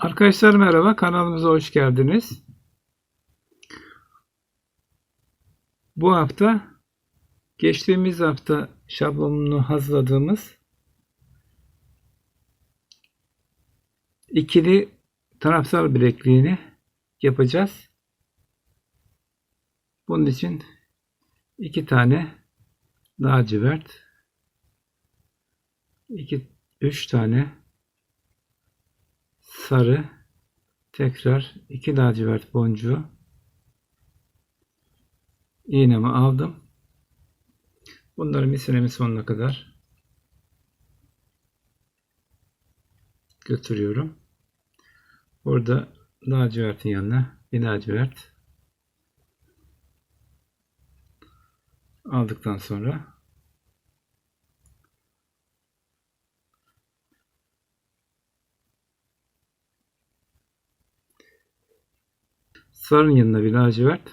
Arkadaşlar merhaba, kanalımıza hoş geldiniz. Bu hafta geçtiğimiz hafta şablonunu hazırladığımız ikili tarafsal bilekliğini yapacağız. Bunun için iki tane lacivert, iki, üç tane sarı tekrar iki lacivert boncuğu iğnemi aldım. Bunları misinemi sonuna kadar götürüyorum. Burada lacivertin yanına bir lacivert aldıktan sonra sarının yanına bir lacivert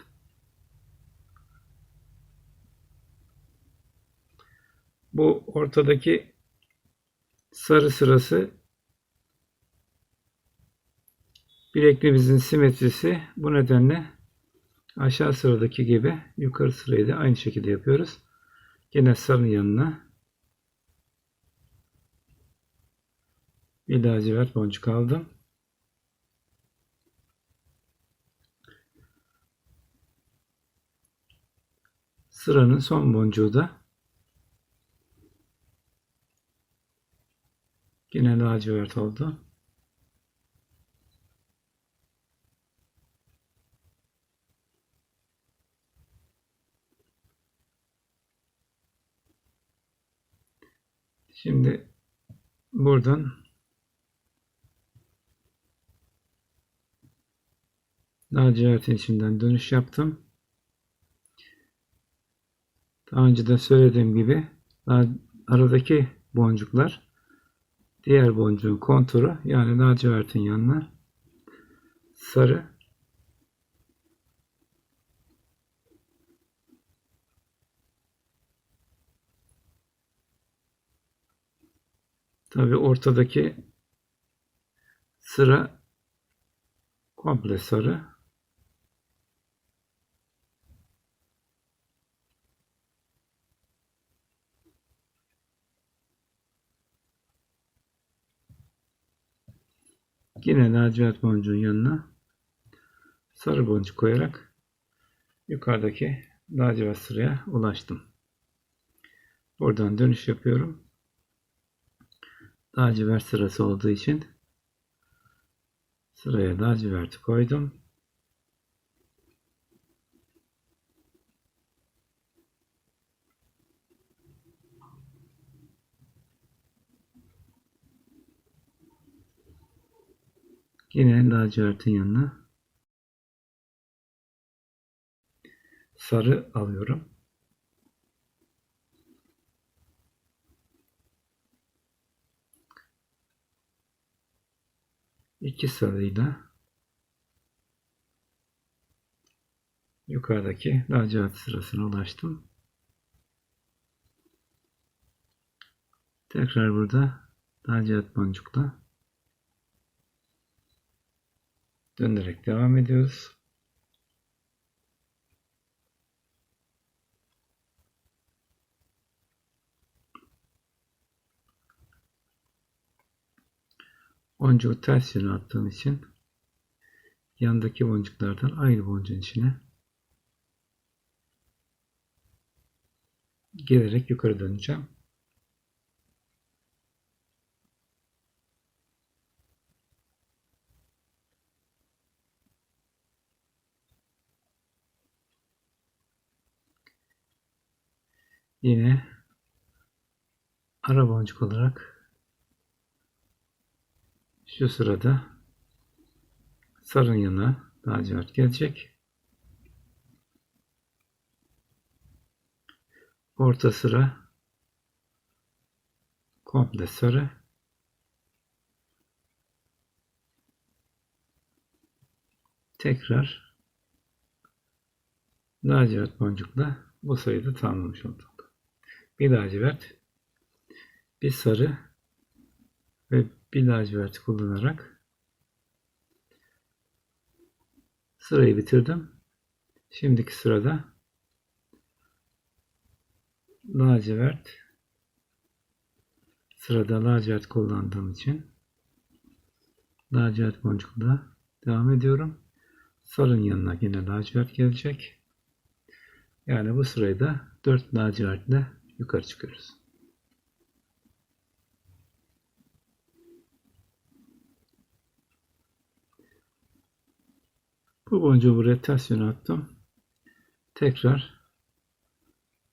bu ortadaki sarı sırası bilekliğimizin simetrisi bu nedenle aşağı sıradaki gibi yukarı sırayı da aynı şekilde yapıyoruz. Yine sarının yanına bir lacivert boncuk aldım. Sıranın son boncuğu da yine lacivert oldu. Şimdi buradan lacivertin içinden dönüş yaptım. Daha önce de söylediğim gibi aradaki boncuklar diğer boncuğun konturu yani lacivertin yanına sarı Tabi ortadaki sıra komple sarı. Yine lacivert boncuğun yanına sarı boncuk koyarak yukarıdaki lacivert sıraya ulaştım. Buradan dönüş yapıyorum. Lacivert sırası olduğu için sıraya laciverti koydum. Yine lacivertin yanına sarı alıyorum. İki sarıyla yukarıdaki lacivert sırasına ulaştım. Tekrar burada lacivert boncukla dönerek devam ediyoruz. Boncuğu ters yöne attığım için yandaki boncuklardan aynı boncuğun içine gelerek yukarı döneceğim. Yine ara boncuk olarak şu sırada sarın yanına lacivert gelecek. Orta sıra komple sarı. Tekrar lacivert boncukla bu sayıyı da tamamlamış olduk. Bir lacivert, bir sarı ve bir lacivert kullanarak Sırayı bitirdim. Şimdiki sırada lacivert sırada lacivert kullandığım için lacivert boncukla devam ediyorum. Sarın yanına yine lacivert gelecek. Yani bu sırayı da 4 lacivertle yukarı çıkıyoruz. Bu boncuğu buraya ters yöne attım. Tekrar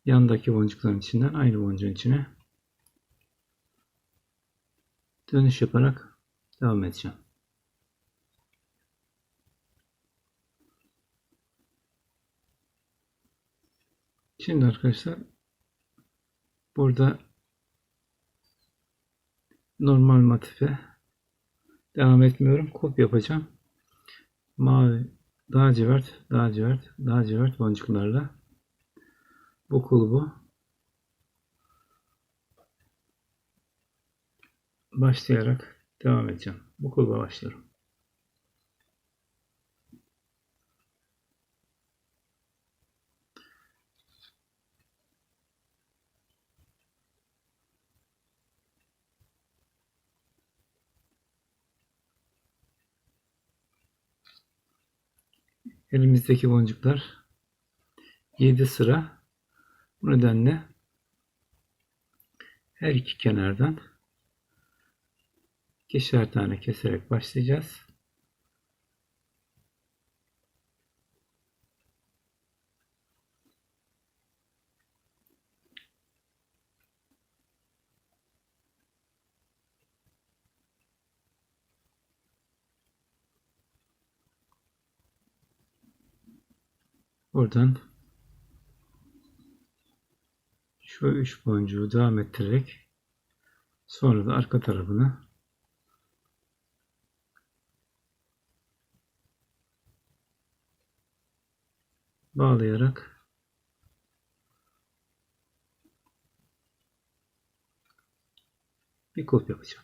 yandaki boncukların içinden aynı boncuğun içine dönüş yaparak devam edeceğim. Şimdi arkadaşlar burada normal motife devam etmiyorum. Kop yapacağım. Mavi lacivert, lacivert, lacivert boncuklarla bu kulbu başlayarak devam edeceğim. Bu kulba başlıyorum. Elimizdeki boncuklar 7 sıra. Bu nedenle her iki kenardan ikişer tane keserek başlayacağız. Buradan şu üç boncuğu devam ettirerek sonra da arka tarafını bağlayarak bir kulp yapacağım.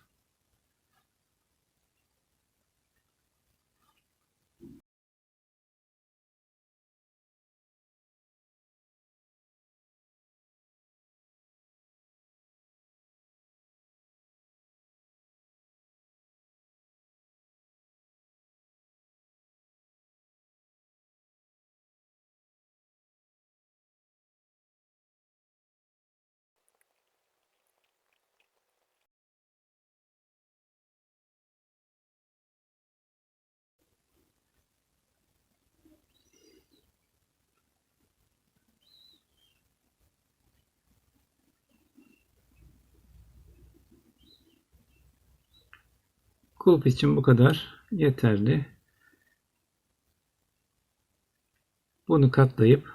Kulp için bu kadar yeterli. Bunu katlayıp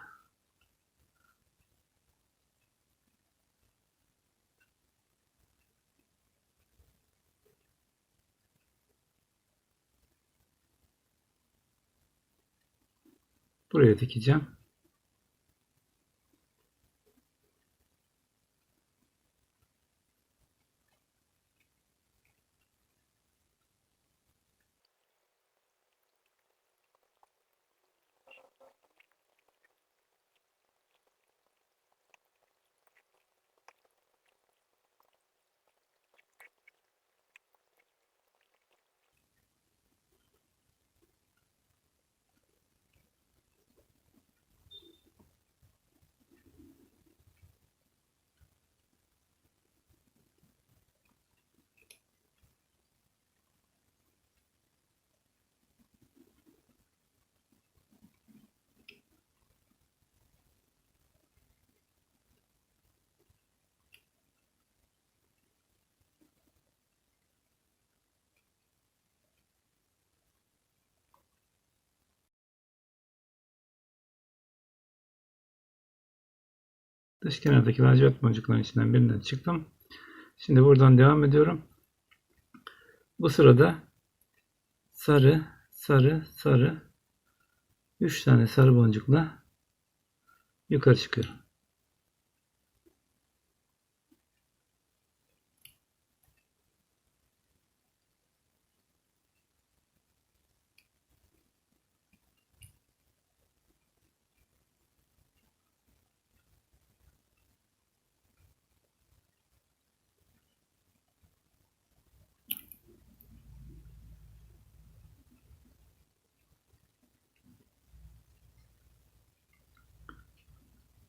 buraya dikeceğim. Dış kenardaki lacivert boncukların içinden birinden çıktım. Şimdi buradan devam ediyorum. Bu sırada sarı, sarı, sarı 3 tane sarı boncukla yukarı çıkıyorum.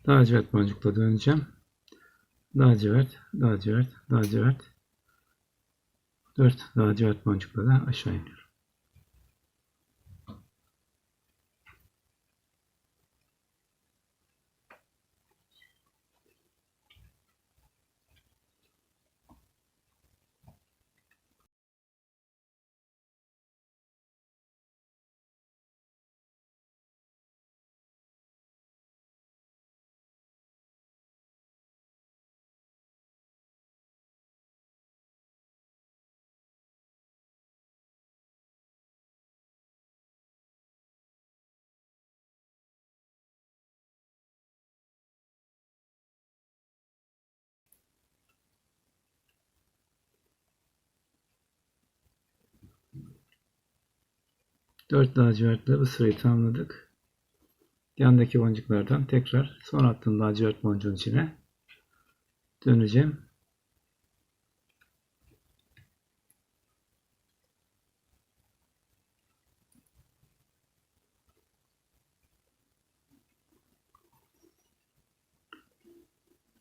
Lacivert boncukla döneceğim. Lacivert, lacivert, lacivert. 4 lacivert boncukla da aşağı iniyorum. Dört lacivertle bu sırayı tamamladık. Yandaki boncuklardan tekrar son attığım lacivert boncuğun içine döneceğim.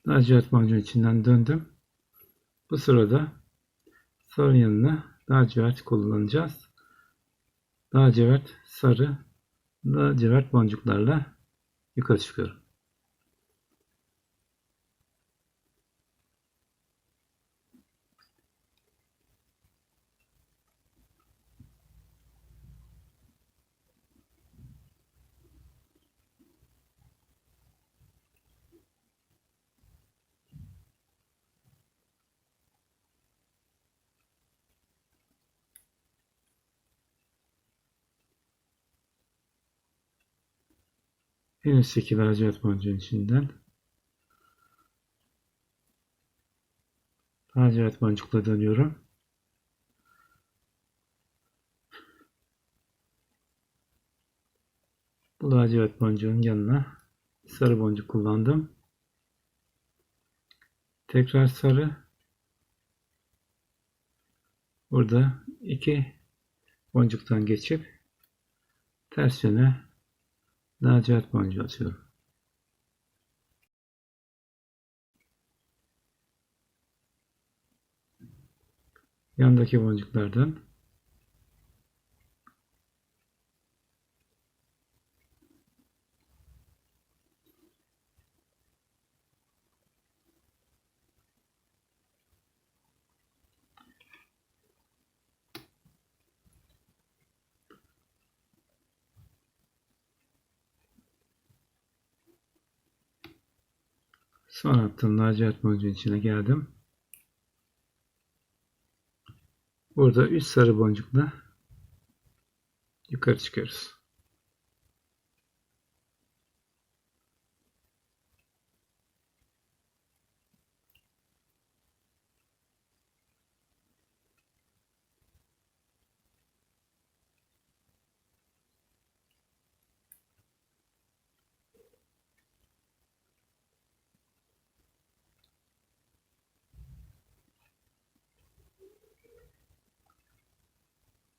Lacivert boncuğun içinden döndüm. Bu sırada sarı yanına lacivert kullanacağız. Lacivert, sarı, lacivert boncuklarla yukarı çıkıyorum. En üstteki lacivert boncuğun içinden lacivert boncukla dönüyorum. Bu lacivert boncuğun yanına sarı boncuk kullandım. Tekrar sarı. Burada iki boncuktan geçip ters yöne lacivert boncuğu atıyorum. Yandaki boncuklardan son attığım lacivert boncuğun içine geldim. Burada 3 sarı boncukla yukarı çıkıyoruz.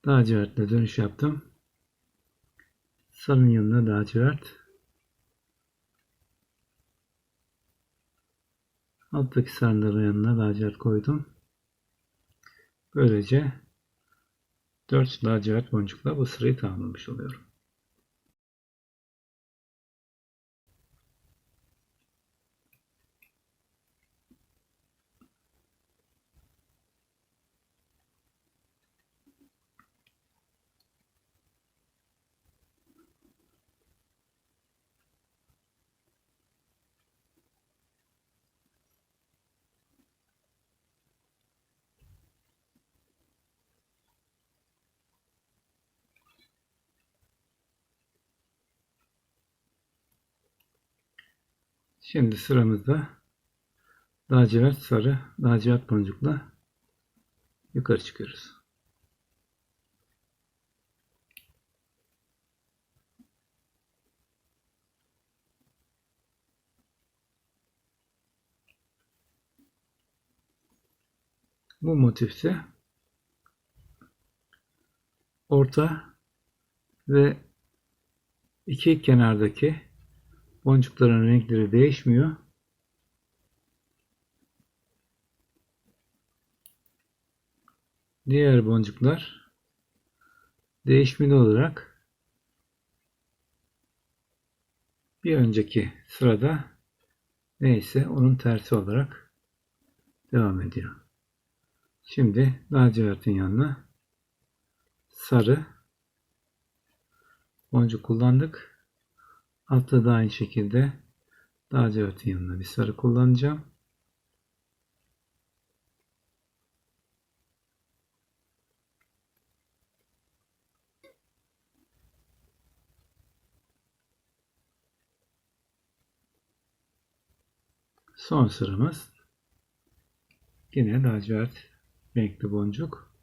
Lacivertle dönüş yaptım. Sarının yanına lacivert. Alttaki sarıların yanına lacivert koydum. Böylece 4 lacivert boncukla bu sırayı tamamlamış oluyorum. Şimdi sıramızda lacivert sarı lacivert boncukla yukarı çıkıyoruz. Bu motifte orta ve iki kenardaki Boncukların renkleri değişmiyor. Diğer boncuklar değişmeli olarak bir önceki sırada neyse onun tersi olarak devam ediyor. Şimdi lacivertin yanına sarı boncuk kullandık. Altta da aynı şekilde lacivertin yanına bir sarı kullanacağım. Son sıramız yine lacivert renkli boncuk.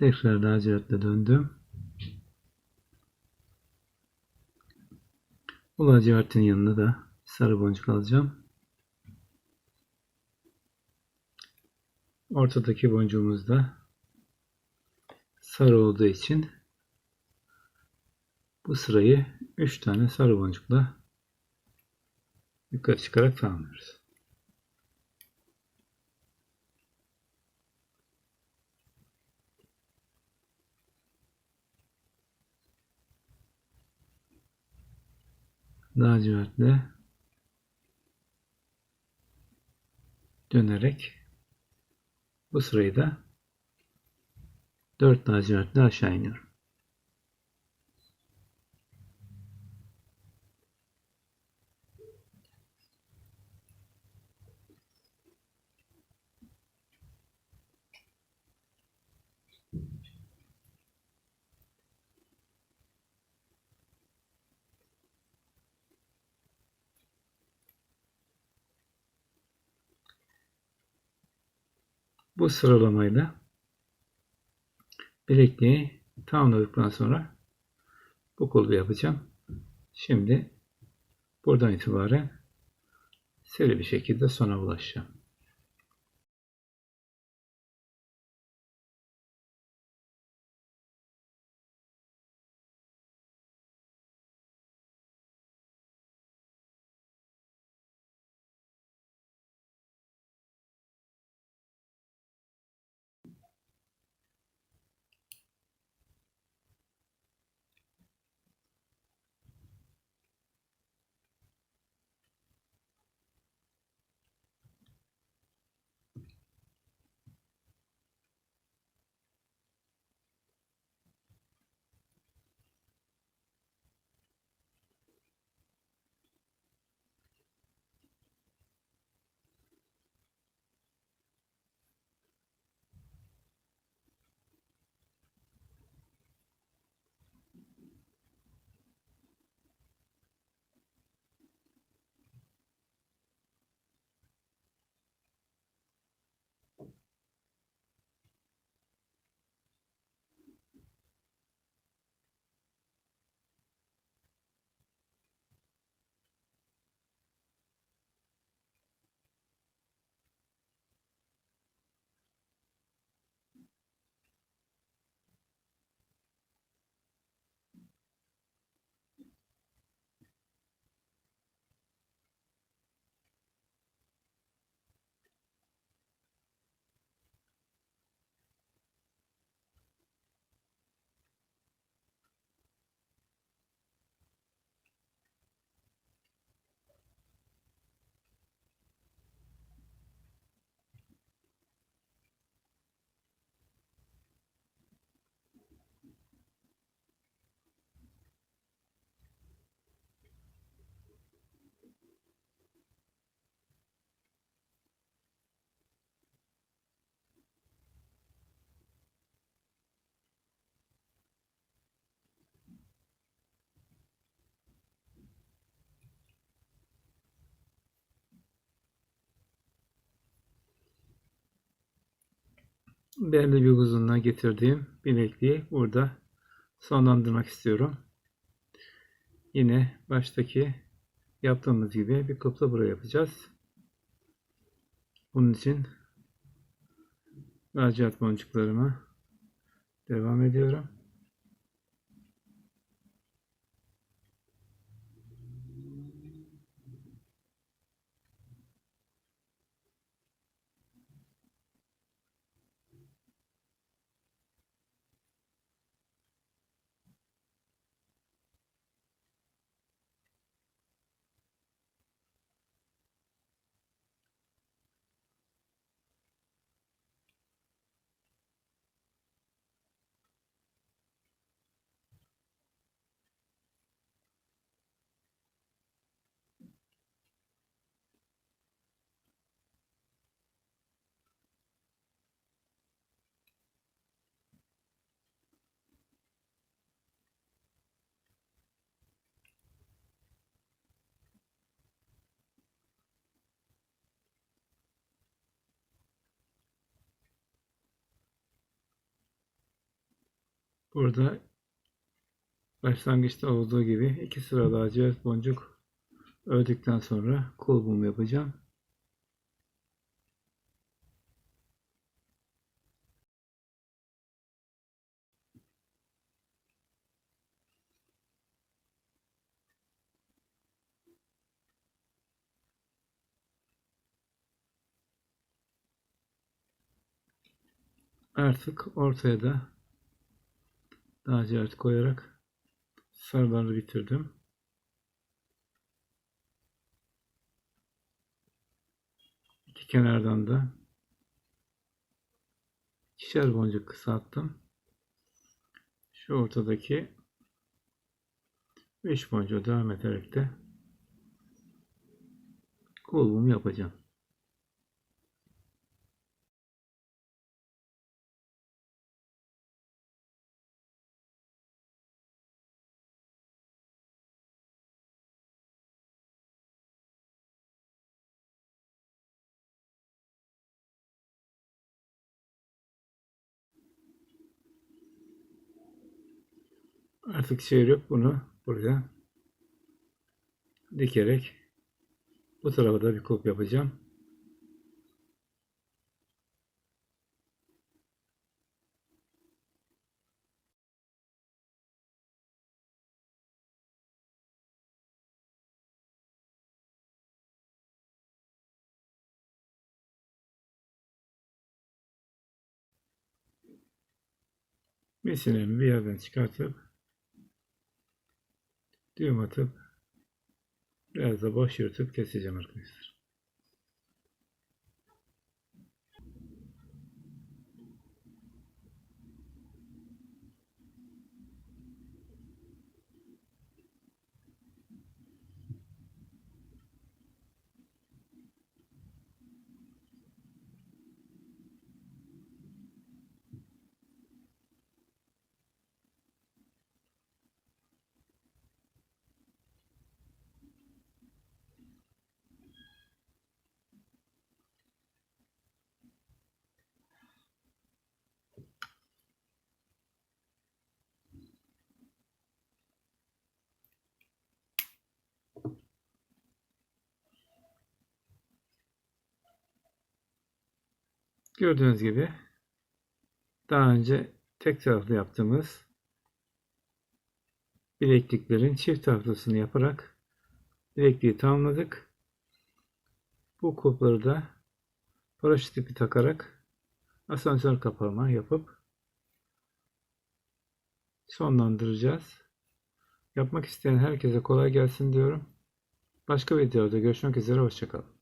Tekrar lacivertle döndüm. Bu lacivertin yanına da sarı boncuk alacağım. Ortadaki boncuğumuz da sarı olduğu için bu sırayı 3 tane sarı boncukla yukarı çıkarak tamamlıyoruz. Lacivertle dönerek bu sırayı da 4 lacivertle aşağı iniyorum. Bu sıralamayla bilekliği tamamladıktan sonra bu kolu yapacağım. Şimdi buradan itibaren seri bir şekilde sona ulaşacağım. Belli bir uzunluğa getirdiğim bilekliği burada sonlandırmak istiyorum. Yine baştaki yaptığımız gibi bir kıpla buraya yapacağız. Bunun için lacivert boncuklarımı devam ediyorum. Burada başlangıçta olduğu gibi iki sıra lacivert boncuk ördükten sonra kulbum yapacağım. Artık ortaya da lacivert koyarak sarıları bitirdim. İki kenardan da ikişer boncuk kısalttım. Şu ortadaki 5 boncuğu devam ederek de kulbumu yapacağım. Çevirip bunu buraya dikerek bu tarafa da bir kulp yapacağım. Misinemi bir yerden çıkartıp düğüm atıp biraz da boş yırtıp keseceğim arkadaşlar. Gördüğünüz gibi daha önce tek taraflı yaptığımız bilekliklerin çift taraflısını yaparak bilekliği tamamladık. Bu kulpları da paraşüt ipi takarak asansör kapama yapıp sonlandıracağız. Yapmak isteyen herkese kolay gelsin diyorum. Başka videoda görüşmek üzere. Hoşçakalın.